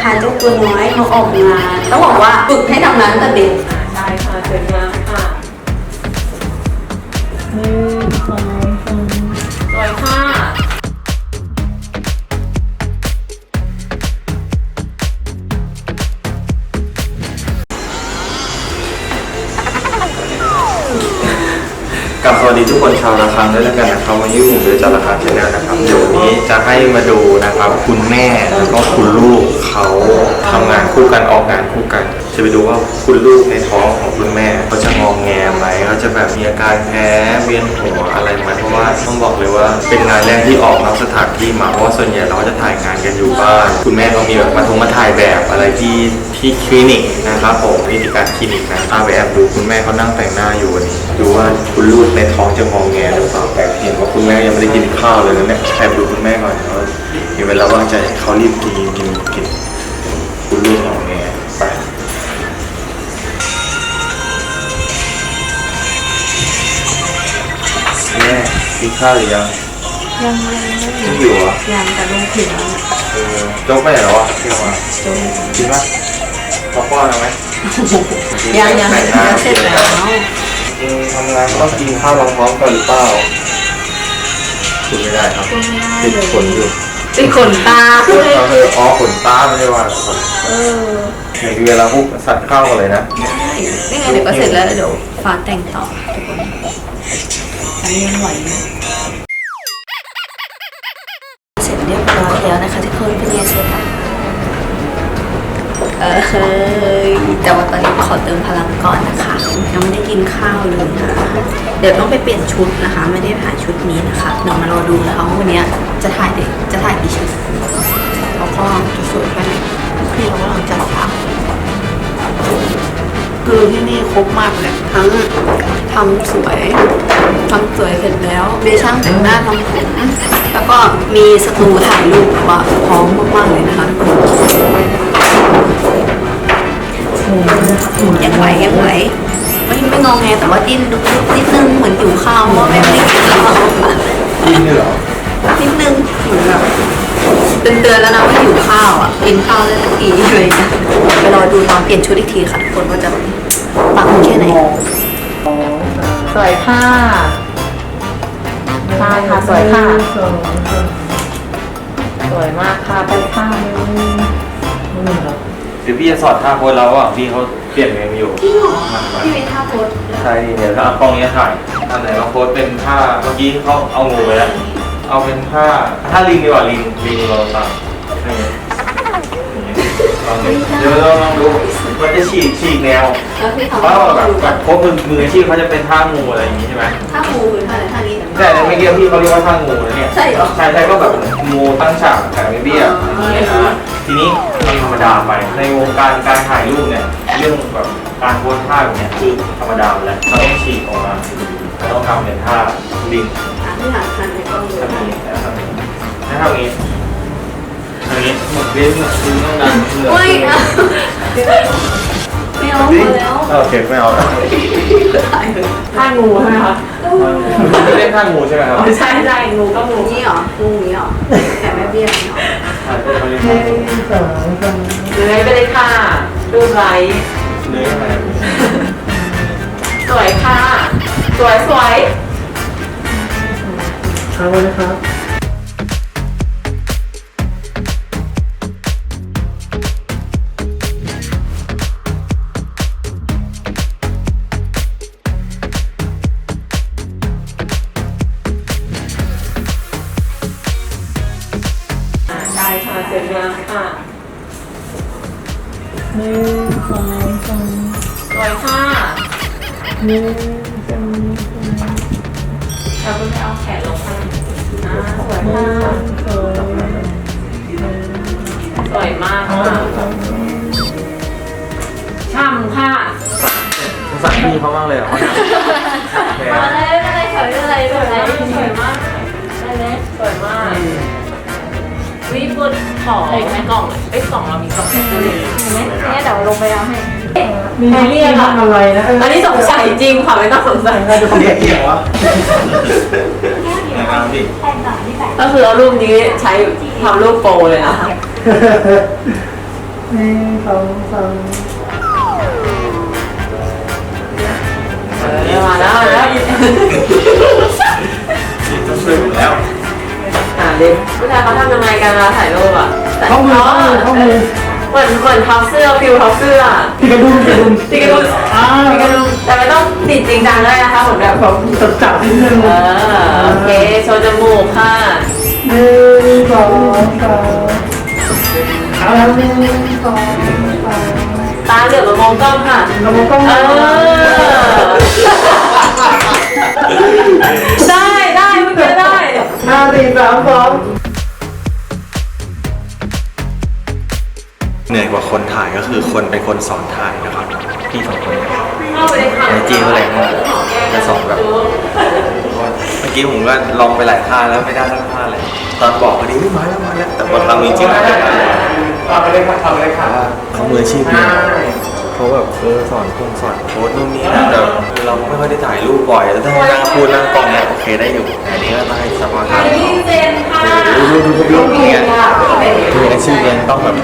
พาเจ้าตัวน้อยมาออกงานต้องบอกว่าฝึกให้ทำงานตั้งแต่เด็ก ใช่ค่ะสวยงามค่ะ วัสดีทุกคนชาวระคังด้วยแล้วกันนะครับวันนี้ผมจะจัดระคาชแนลนะครับเดี๋ยววันนี้จะให้มาดูนะครับ คุณแม่แล้วก็คุณลูกเขาทำงานคู่กันออกงานคู่กัน จะไปดูว่าคุณลูกในท้องของคุณแม่เขาจะงองแงไหมเขาจะแบบมีอาการแพ้เวียนหัวอะไรไหมเพราะว่าต้องบอกเลยว่าเป็นงานแรกที่ออกนอกสถานที่มาเพราะว่าส่วนใหญ่เราก็จะถ่ายงานกันอยู่บ้าน คุณแม่ก็มีแบบมาทงมาถ่ายแบบอะไรที่ที่คลินิกนะครับผมนิติการคลินิกนะอาไปแอบดูคุณแม่เขานั่งแต่งหน้าอยู่วันนี้ดูว่าคุณลูกในท้องจะงองแงหรือเปล่าแต่เห็นว่าคุณแม่ยังไม่ได้กินข้าวเลยนะเนี่ยแอบดูคุณแม่ก่อนเนาเห็นเวลาว่างใจเขารีบกินกินกิน กินข้าวหรือยังยังเลยยังอยู่เหรอะยังแต่ลงถึงแล้วเออโจ๊กไปไหนแล้วอะเที่ยวมากินปะพอป้อนเอาไหมยังยังแต่งหน้าเสร็จแล้วอืมทำงานก็ต้องกินข้าวพร้อมๆกันหรือเปล่ากินไม่ได้ครับติดขนอยู่ติดขนตาเอออ๋อขนตาไม่ได้ว่าขนเออเห็นเวลาพวกสัตว์เข้ากันเลยนะนี่ไงเดี๋ยวก็เสร็จแล้วเดี๋ยวฟ้าแต่งต่อทุกคน อันนี้ยังไหวอยู่เสร็จเรียบร้อยแล้วนะคะทุกคนเป็นไงเสร็จอะเออเฮ้ยแต่ว่าตอนนี้ขอเติมพลังก่อนนะคะยังไม่ได้กินข้าวเลยนะเดี๋ยวต้องไปเปลี่ยนชุดนะคะ ไม่ได้ถ่ายชุดนี้นะคะเดี๋ยวมารอดูนะคะว่าวันนี้จะถ่ายเด็กจะถ่ายกี่ชุดแล้วก็จะสวยแค่ไหนพี่เรากำลังจัดฉาก คือที่นี่ครบมากเลยทั้งทำสวยทำสวยเสร็จแล้วมีช่างแต่งหน้าทำผมแล้วก็มีสตูถ่ายรูปแบบว่าพร้อมมากๆเลยนะคะทุกคนยังไหวยังไหวไม่ไม่งองแงแต่ว่าดิ้นดุกดิกนิดนึงเหมือนหิวข้าวเพราะว่าไม่ได้กินข้าวค่ะกินเหรอนิดนึงเหมือนแบบเตือนๆแล้วนะว่าหิวข้าวอะกินข้าวได้สักทีอะไรอย่างเงี้ยไปรอดูตอนเปลี่ยนชุดอีกทีค่ะทุกคนว่าจะ ปังแค่ไหนสวยค่ะใช่ค่ะสวยค่ะ สวยมากค่ะไปค่ะเดี๋ยวพี่จะสอนท่าโพสแล้วอะพี่เขาเปลี่ยนเมมอยู่จริงเหรอพี่เป็นท่าโพสใช่เดี๋ยวถ้าเอากล้องนี้ถ่ายอันไหนลองโพสเป็นท่าเมื่อกี้เขาเอางูไปแล้วเอาเป็นท่าท่าลิงดีกว่าลิงลิงเราตามลองดูเดี๋ยวเราลองดู มันจะฉีกฉีกแนวแล้วพี่เพทำราะว่าแบบแบบโค้ชมือมืออาชีพเขาจะเป็นท่างูอะไรอย่างงี้ใช่ไหมท่างูคือท่าไหนท่านี้แต่ในเมื่อกี้พี่เขาเรียกว่าท่างูนะเนี่ยใช่เหรอใช่ใช่ก็แบบงูตั้งฉากแต่ไม่เบี้ยอย่างเงี้ยนะทีนี้มันธรรมดาไปในวงการการถ่ายรูปเนี่ยเรื่องแบบการโพสท่าแบบเนี้ยคือธรรมดาไปแล้วเราต้องฉีกออกมาเราต้องทำเป็นท่าลิงอะที่หาทานในกล้องดูทำอย่างนี้ทำอย่างนี้ถ้าทำอย่างนี้ทำอย่าง นี้หมดเล่นเหมือนคุณต้องดันเหลือไม่เอาไม่เอาหมดแล้วโอเคไม่เอาแล้วถ่ายเลยท่างูใช่ไหมคะไม่เล่นท่างูใช่ไหมครับใช่ใช่งูก็งูนี่เหรองูนี้เหรอแต่ไม่เบี้ยนี่เหรอถ่ายเป็นเขาเรียกท่างูเลื้อยไปเลยค่ะรูปไลท์เลื้อยอะไรสวยค่ะ สวยสวยอ่าได้ค่ะสวยงามสวยค่ะหนึ่งสวยค่ะเราก็ไม่เอาแขนลงค่ะอ่าสวยค่ะสวยมากค่ะช่ำค่ะสงสารพี่เขามากเลยเหรอแหมอะไรอะไรสวยอะไรสวยอะไรมากสวยมากสวยมาก วิบุญขอไอ้แม่กล่องเลยไอ้กล่องเรามีกล่องแค่ไหนเนี่ยเดี๋ยวลงไปเอาให้มีเรียกอะไรนะอันนี้สงสัยจริงค่ะไม่ต้องสงสัยเรียกเกี่ยววะนะครับพี่ก็คือเอารูปนี้ใช้ทำรูปโปรเลยนะหนึ่งสองสามมาแล้วมาแล้วต้องช่วยผมแล้ว ดิผู้ชายเขาทำยังไงกันเวลาถ่ายรูปอะแต่ข้อมือข้อมือข้อมือเหมือนเหมือนท็อปเสื้อฟิวท็อปเสื้อตีกระดุมตีกระดุมตีกระดุมอ่าตีกระดุมแต่ไม่ต้องติดจริงจังด้วยนะคะเหมือนแบบแบบจับจับนิดนึงเออโอเคโชว์จมูกค่ะหนึ่งสองสามเอาแล้วหนึ่งสองสามตาเหลือบมามองกล้องค่ะเรามองกล้องเอนะอ คนถ่ายก็คือคนเป็นคนสอนถ่ายนะครับ พี่สองคนเข้าไปเลยค่ะไอจีเขาแรงมากจะสอนแบบ เมื่อกี้ผมก็ลองไปหลายท่าแล้วไม่ได้สักท่าเลย ตอนบอกพอดีไม่มาแล้วมาแล้วแต่พอทำจริงๆแล้วเนี่ยทำไปเลยครับทำไปเลยครับเขามืออาชีพจริงเขาแบบเออสอนคงสอนโค้ดนู่นนี่นะแต่คือเราไม่ค่อยได้ถ่ายรูปบ่อยแต่ถ้าให้นั่งพูดนั่งกล้องเนี้ยโอเคได้อยู่แต่อันนี้ก็ต้องให้สมาธิพี่เจนค่ะดูดูดูดูดูเนี่ยคืออาชีพเองต้องแบบ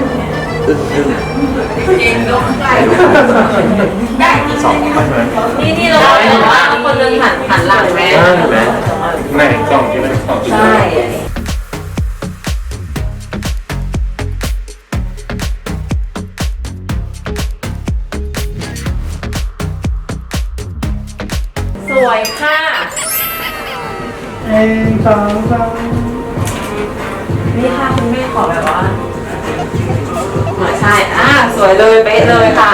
อึ้งอึ้งเองยกไปสองคนเลยนี่นี่เราบอกว่าคนนึงหันหันหลังแม่ใช่ไหมแม่กล้องที่ไม่กล้องใช่สวยค่ะหนึ่งสองสามนี่ค่ะคุณแม่ขอแบบว่า สวยเลยเป๊ะเลยค่ะ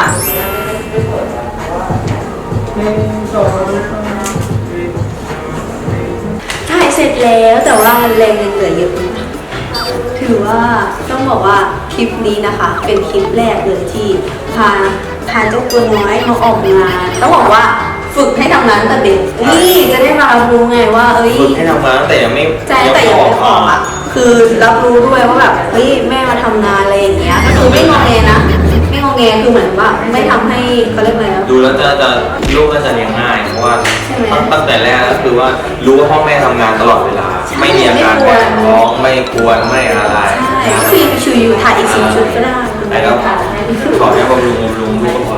หนึ่งสองสามถ่ายเสร็จแล้วแต่ว่าแรงยังเหลือเยอะอยู่ถือว่าต้องบอกว่าคลิปนี้นะคะ เป็นคลิปแรกเลยที่พาพาเจ้าตัวน้อยมาออกงานต้องบอกว่าฝึกให้ทำงานตั้งแต่เด็กนี่จะได้มารับรู้ไงว่าเอ้ยฝึกให้ทำงานตั้งแต่ยังไม่ใจแต่ยังไม่ออกอะคือรับรู้ด้วยว่าแบบเฮ้ยแม่มาทำงานอะไรอย่างเงี้ยก็คือไม่งอแงนะ ไม่งอแงคือเหมือนว่าไม่ทำให้เขาเรียกอะไรนะ ดูแล้วจะจะลูกก็จะเลี้ยงง่ายเพราะว่าใช่ไหมตั้งตั้งแต่แรกก็คือว่ารู้ว่าพ่อแม่ทำงานตลอดเวลา ใช่ไม่มีอาการไม่แบควรบท้องไม่ควรไม่อะไรใช่ก็คือไปชูอยู่ถ่ายอีกสิบชุดก็ได้แล้วก็ขอแค่บำรุงบำรุงลูกก็พอ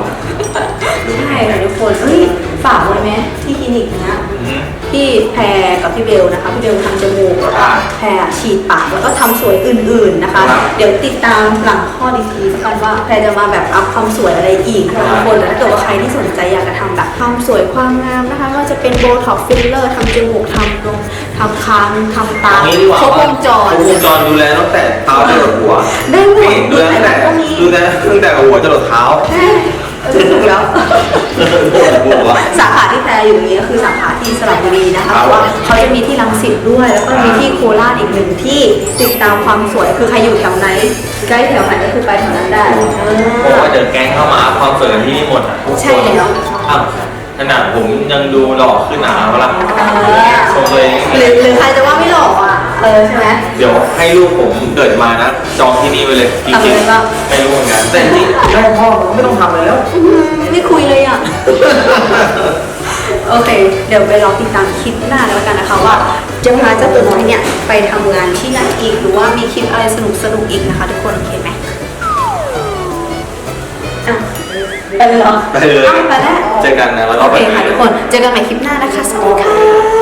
ใช่ค่ะทุกคนเฮ้ยฝากไว้ไหมที่คลินิกเนี้ยอือฮึ พี่แพรกับพี่เบลนะคะพี่เบลทำจ รฉีดปากแล้วก็ทำสวยอื่นๆนะคะ ครับเดี๋ยวติดตามหลังข้อดีทีแล้วกันว่าแพรจะมาแบบอัพความสวยอะไรอีกนะคะทุกคนแล้วถ้าเกิดว่าใครที่สนใจอยากจะทำแบบความสวยความงามนะคะไม่ว่าจะเป็นโบท็อกฟิลเลอร์ทำจมูกทำตรงทำคางทำตาเอางี้ดีกว่าครบวงจร ครบวงจรดูแลตั้งแต่เท้าจรดหัวได้หมดนี่ดูแลตั้งแต่ก็มีดูแลตั้งแต่หัวจรดเท้าใช่เออถูกแล้วหัว สาขาที่ แพรอยู่นี้ก็คือสาขาที่สระบุรีนะคะครัเพบราะว่าเขาจะมีที่รังสิตด้วย แล้วก็มีที่โคราชอีกหนึ่งที่ติดตามความสวยคือใครอยู่แถวไหนใกล้แถวไหนก็คือไปแถวนั้นได้เอเพราะอว่าเดินแก๊งเข้ามาความสวยกันที่นี่หมดอะทุกคนใช่แล้วอ้าวขนาดผมยังดูหล่อขึ้นหนาเวลาชมตัวเองหรือหรือใครจะว่าไม่หล่ออะเออใช่ไหมเดี๋ยวให้ลูกผมเกิดมานะ จองที่นี่ไปเลยจริงทำเลยป่ะๆไม่รู้เหมือนกันแต่จริงๆได้พ่อผมก็ไม่ต้องทำอะไรแล้วอืมไม่คุยเลยอะ โอเค เดี๋ยวไปรอติดตามคลิปหน้าแล้วกันนะคะว่าจะพาเจ้าตัวน้อยเนี่ยไปทำงานที่ไหนอีกหรือว่ามีคลิปอะไรสนุกสนุกๆอีกนะคะ ทุกคนโอเคไหมอะไปเลยเหรอไปเลย อ้าวไปแล้วเจอกันนะแล้วก็โอไป เคค่ะทุกคนเจอกันใหม่คลิปหน้านะคะสวัสดีค่ะ